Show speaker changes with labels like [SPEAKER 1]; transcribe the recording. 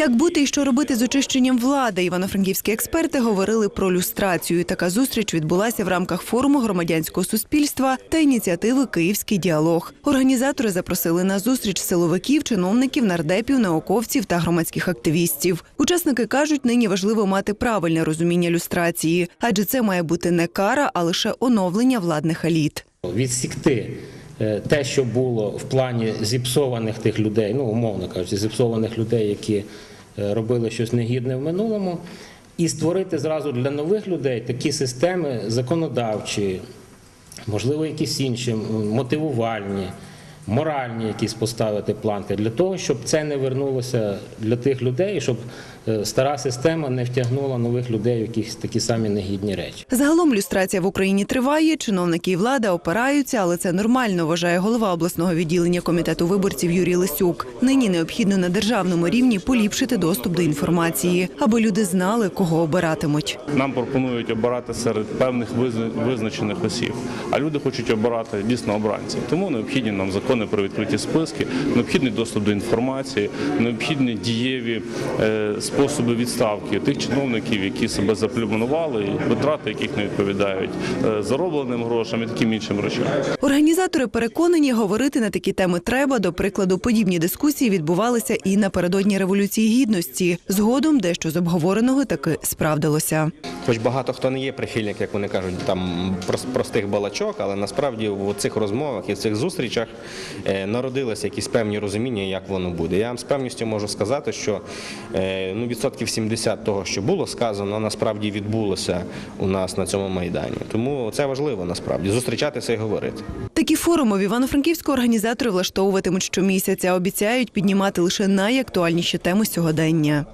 [SPEAKER 1] Як бути і що робити з очищенням влади? Івано-франківські експерти говорили про люстрацію. Така зустріч відбулася в рамках форуму громадянського суспільства та ініціативи Київський діалог. Організатори запросили на зустріч силовиків, чиновників, нардепів, науковців та громадських активістів. Учасники кажуть, нині важливо мати правильне розуміння люстрації, адже це має бути не кара, а лише оновлення владних еліт.
[SPEAKER 2] відсікти те, що було в плані зіпсованих тих людей, ну умовно кажучи, зіпсованих людей, які е, робили щось негідне в минулому, і створити зразу для нових людей такі системи законодавчі, можливо, якісь інші мотивувальні. Моральні якісь поставити планки для того, щоб це не вернулося для тих людей, щоб е, стара система не втягнула нових людей в якісь такі самі негідні речі.
[SPEAKER 1] Загалом люстрація в Україні триває. Чиновники і влада опираються, але це нормально, вважає голова обласного відділення комітету виборців Юрій Лисюк. Нині необхідно на державному рівні поліпшити доступ до інформації, аби люди знали, кого обиратимуть.
[SPEAKER 3] Нам пропонують обирати серед певних визна- визначених осіб, а люди хочуть обирати дійсно обранців. Тому необхідні нам закони про відкриті списки, необхідний доступ до інформації, необхідні дієві е, способи відставки тих чиновників, які себе заплюманували, витрати яких не відповідають е, заробленим грошам і таким іншим речам.
[SPEAKER 1] Організатори переконані, говорити на такі теми треба. До прикладу, подібні дискусії відбувалися і напередодні революції гідності. Згодом дещо з обговореного таки справдилося.
[SPEAKER 4] Хоч багато хто не є прихильник, як вони кажуть, там прос- простих балачок, але насправді в цих розмовах і в цих зустрічах народилися якісь певні розуміння, як воно буде. Я вам з певністю можу сказати, що е, ну, відсотків 70 того, що було сказано, насправді відбулося у нас на цьому майдані. Тому це важливо насправді зустрічатися і говорити.
[SPEAKER 1] Такі форуми в Івано-Франківську організатори влаштовуватимуть щомісяця. Обіцяють піднімати лише найактуальніші теми сьогодення.